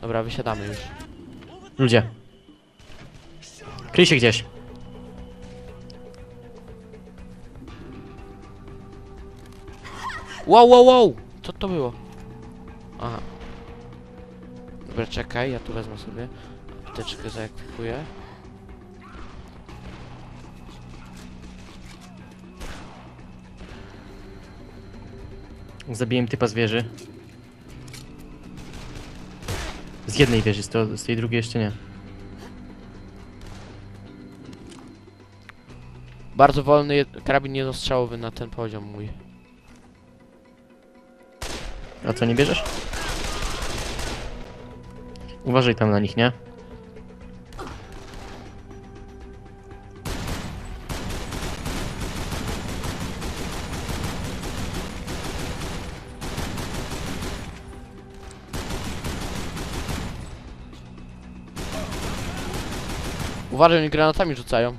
Dobra, wysiadamy już. Ludzie. Kryj się gdzieś. Wow, wow, wow! Co to było? Aha. Dobra, czekaj, ja tu wezmę sobie. Apteczkę zaekwipuję. Zabiłem typa z Z jednej wieży, z, to, z tej drugiej jeszcze nie. Bardzo wolny jed- karabin jednostrzałowy na ten poziom mój. A co, nie bierzesz? Uważaj tam na nich, nie? Uważaj, oni granatami rzucają.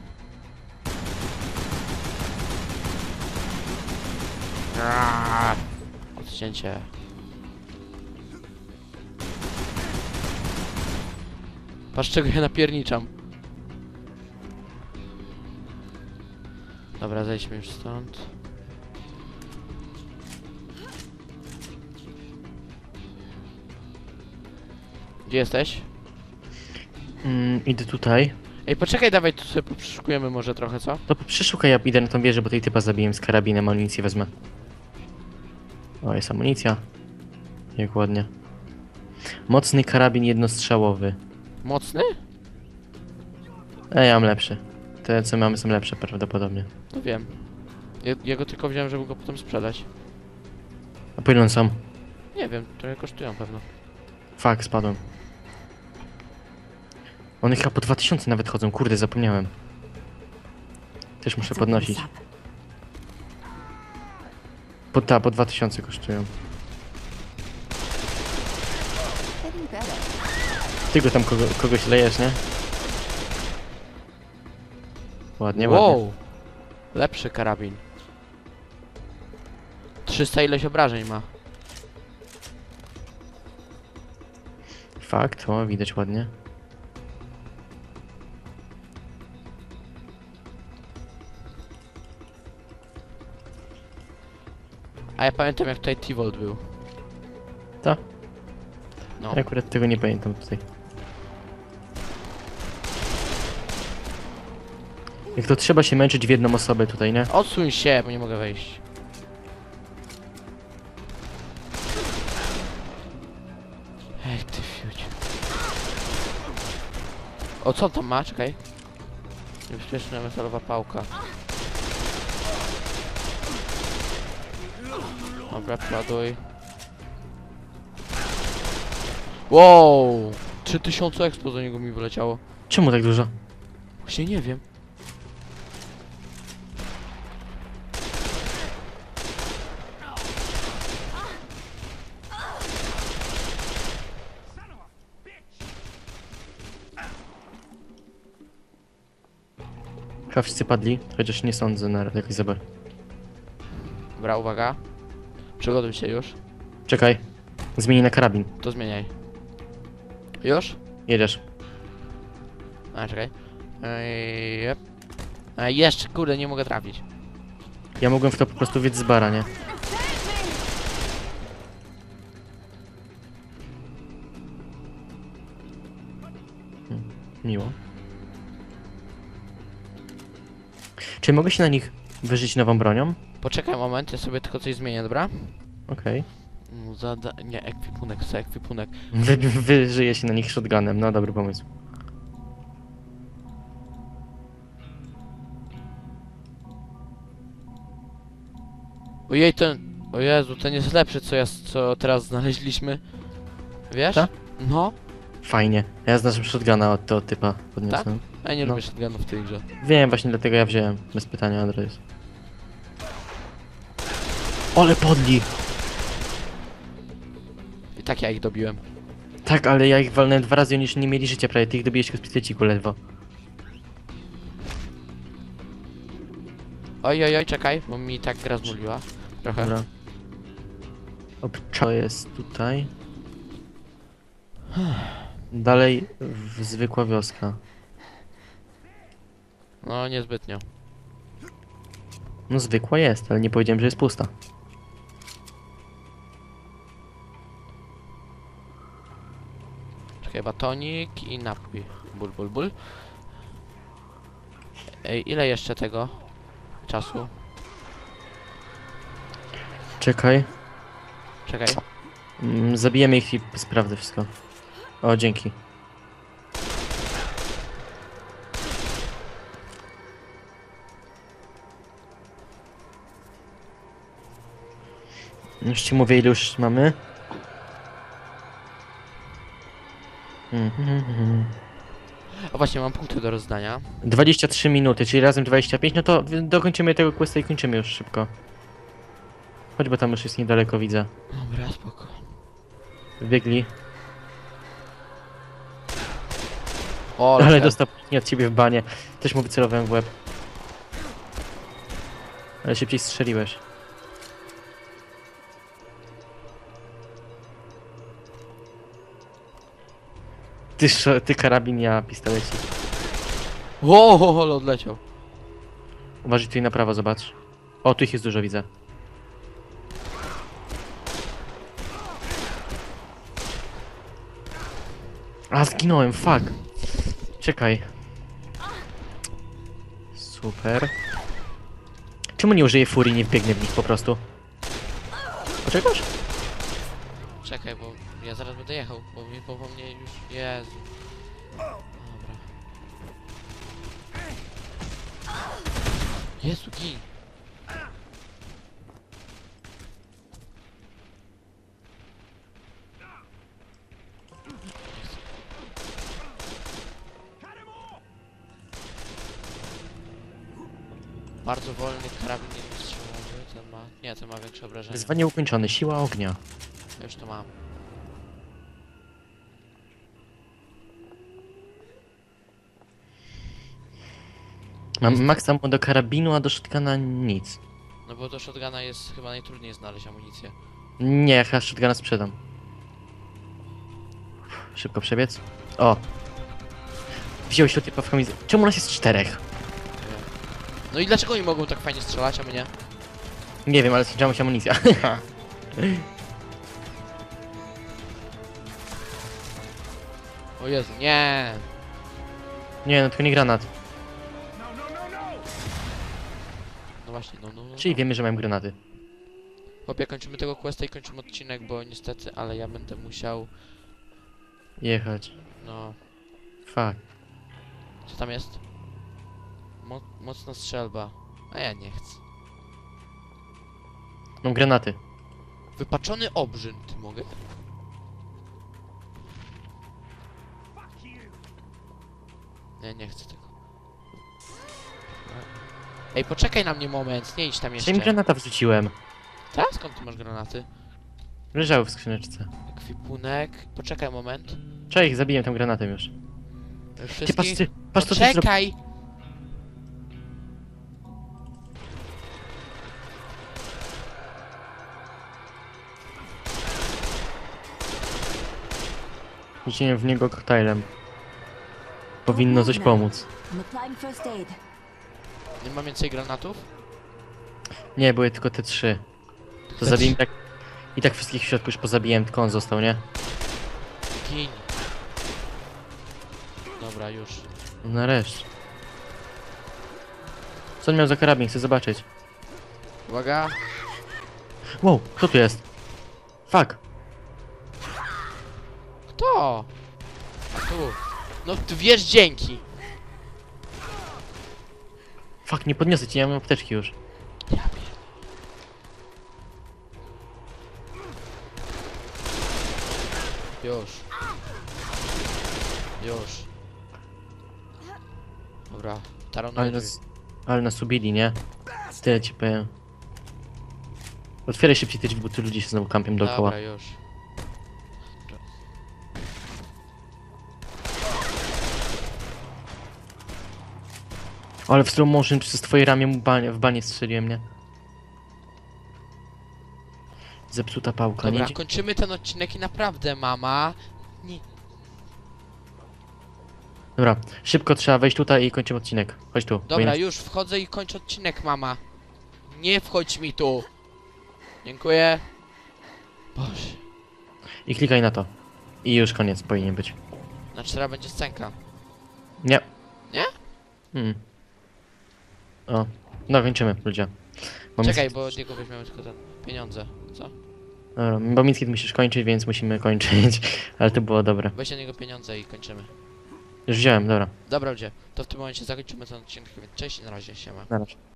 Odcięcie. Patrz czego ja napierniczam. Dobra, zejdźmy już stąd. Gdzie jesteś? Mm, idę tutaj. Ej, poczekaj, dawaj, tu sobie przeszukujemy może trochę, co? To przeszukaj, ja idę na tą wieżę, bo tej typa zabiłem z karabinem, amunicję wezmę. O, jest amunicja. Jak ładnie. Mocny karabin jednostrzałowy. Mocny? Ej, ja mam lepszy. Te, co mamy, są lepsze prawdopodobnie. No wiem. Ja, ja go tylko wziąłem, żeby go potem sprzedać. A po ile one są? Nie wiem, trochę kosztują pewno. Fuck, spadłem. One chyba po 2000 nawet chodzą, kurde, zapomniałem. Też muszę podnosić. Po, ta, po 2000 kosztują. Ty go tam kogo, kogoś lejesz, nie? Ładnie, ładnie. wow! Lepszy karabin. 300 ileś obrażeń ma. Fakt, o, widać ładnie. A ja pamiętam jak tutaj T-Volt był. Ta? No. Ja akurat tego nie pamiętam tutaj. Jak to trzeba się męczyć w jedną osobę tutaj, nie? Odsuń się, bo nie mogę wejść. Ej, ty fiuć. O, co tam ma? Czekaj. Niebezpieczna metalowa pałka. Dobra, przeładuj. Wow! 3000 expo do niego mi wyleciało. Czemu tak dużo? Właśnie nie wiem. Chyba wszyscy padli, chociaż nie sądzę na zabar. Dobra, uwaga. Przygotuj się już. Czekaj. Zmieni na karabin. To zmieniaj. Już? Jedziesz. A, czekaj. Ej, jep. A, jeszcze, kurde, nie mogę trafić. Ja mogłem w to po prostu wiedz z bara, nie? Hmm, Miło. Czy mogę się na nich wyżyć nową bronią? Poczekaj moment, ja sobie tylko coś zmienię, dobra? Okej. Mm, Zada... Nie, ekwipunek, co ekwipunek. Wy, wyżyję się na nich shotgunem, no dobry pomysł. Ojej, ten... O Jezu, ten jest lepszy, co ja, co teraz znaleźliśmy. Wiesz? Tak? No. Fajnie. Ja znalazłem shotguna od tego typa podniosłem. A ja nie No. lubię shotgunów w tej grze. Wiem, właśnie dlatego ja wziąłem. Bez pytania adres. Ole podli! I tak ja ich dobiłem. Tak, ale ja ich walnąłem dwa razy, oni już nie mieli życia prawie. Ty ich dobiłeś tylko z pistoleciku ledwo. Oj, oj, oj, czekaj, bo mi tak gra zmuliła. Trochę. Dobra. Obczo jest tutaj. Dalej w zwykła wioska. No, niezbytnio. No zwykła jest, ale nie powiedziałem, że jest pusta. Czekaj, batonik i napój. Ból, ból, ból. Ej, ile jeszcze tego czasu? Czekaj. Czekaj. Mm, Zabijemy ich i sprawdzę wszystko. O, dzięki. Już ci mówię, ile już mamy. A właśnie, mam punkty do rozdania. 23 minuty, czyli razem 25, no to dokończymy tego questa i kończymy już szybko. Choć bo tam już jest niedaleko, widzę. Dobra, spoko. Wbiegli. O, Ale dostał nie od ciebie w banie. Też mu wycelowałem w łeb. Ale szybciej strzeliłeś. Ty, sz- ty karabin, ja pistolecik. O, o, odleciał. Uważaj tutaj na prawo, zobacz. O, tu ich jest dużo, widzę. A, zginąłem, fuck. Czekaj. Super. Czemu nie użyję furii, nie wbiegnę w nich po prostu? Poczekasz? Czekaj, bo ja zaraz będę jechał, bo bo po mnie już... Jezu. Dobra. Jezu, gin. Bardzo wolny karabin jednostrzałowy, ten ma... Nie, ten ma większe obrażenia. Wyzwanie ukończone, siła ognia. Ja Już to mam. Mam ammo do karabinu, a do shotguna nic. No bo do shotguna jest chyba najtrudniej znaleźć amunicję. Nie, ja chyba shotguna sprzedam. Szybko przebiec. O! Wziąłeś się typa w kamizy. Czemu nas jest czterech? No i dlaczego oni mogą tak fajnie strzelać, a my nie? Wiem, ale skończyła się amunicja. O Jezu, nie! nie, no tylko nie granat. Czyli wiemy, że mają granaty. Chłopie, kończymy tego questa i kończymy odcinek, bo niestety, ale ja będę musiał, Jechać. no... Fuck. Co tam jest? Mo mocna strzelba. A ja nie chcę. Mam granaty. Wypaczony obrzyn, ty mogę? Nie, nie chcę tego. Ej, poczekaj na mnie moment, nie idź tam Jeszcze im jeszcze. granata wrzuciłem. Tak? Skąd ty masz granaty? Leżały w skrzyneczce. Ekwipunek. Poczekaj moment. Cześć, zabiłem tam granatem już. Ty Wszystkich... patrz, ty, patrz co ty zrobił. Poczekaj! Rzuciłem w niego koktajlem. Powinno coś pomóc. Nie ma więcej granatów? Nie, były tylko te trzy. To zabiłem tak... I tak wszystkich w środku już pozabiłem, tylko on został, nie? Gin. Dobra, już. No nareszcie. Co on miał za karabin? Chcę zobaczyć. Uwaga. Wow, kto tu jest? Fuck. Kto? A tu. No ty wiesz dzięki. Fuck, nie podniosę ci, ja mam apteczki już. Ja. Już. Już. Dobra, Ale taronuj. nas, ale nas ubili, nie? Tyle ci powiem. Otwieraj szybciej te drzwi, bo tu ludzie się znowu kampią dookoła. Dobra, już. Ale w slow motion przez twoje ramię mu banie, w banie strzeliłem, nie? Zepsuta pałka, Dobra, nie? kończymy ten odcinek i naprawdę, mama. Nie, Dobra, szybko trzeba wejść tutaj i kończymy odcinek. Chodź tu. bo Dobra, inaczej- już wchodzę i kończę odcinek, mama. Nie wchodź mi tu. Dziękuję. Boże. I klikaj na to. I już koniec powinien być. Znaczy teraz będzie scenka. Nie. Nie? Mm. O. No, kończymy, ludzie. Bo Czekaj, bo od niego weźmiemy tylko te pieniądze. Co? Dobra, bo Miskit musisz kończyć, więc musimy kończyć. Ale to było dobre. Weź od niego pieniądze i kończymy. Już wziąłem, dobra. Dobra ludzie, to w tym momencie zakończymy ten odcinek, więc cześć i na razie, siema. Na razie.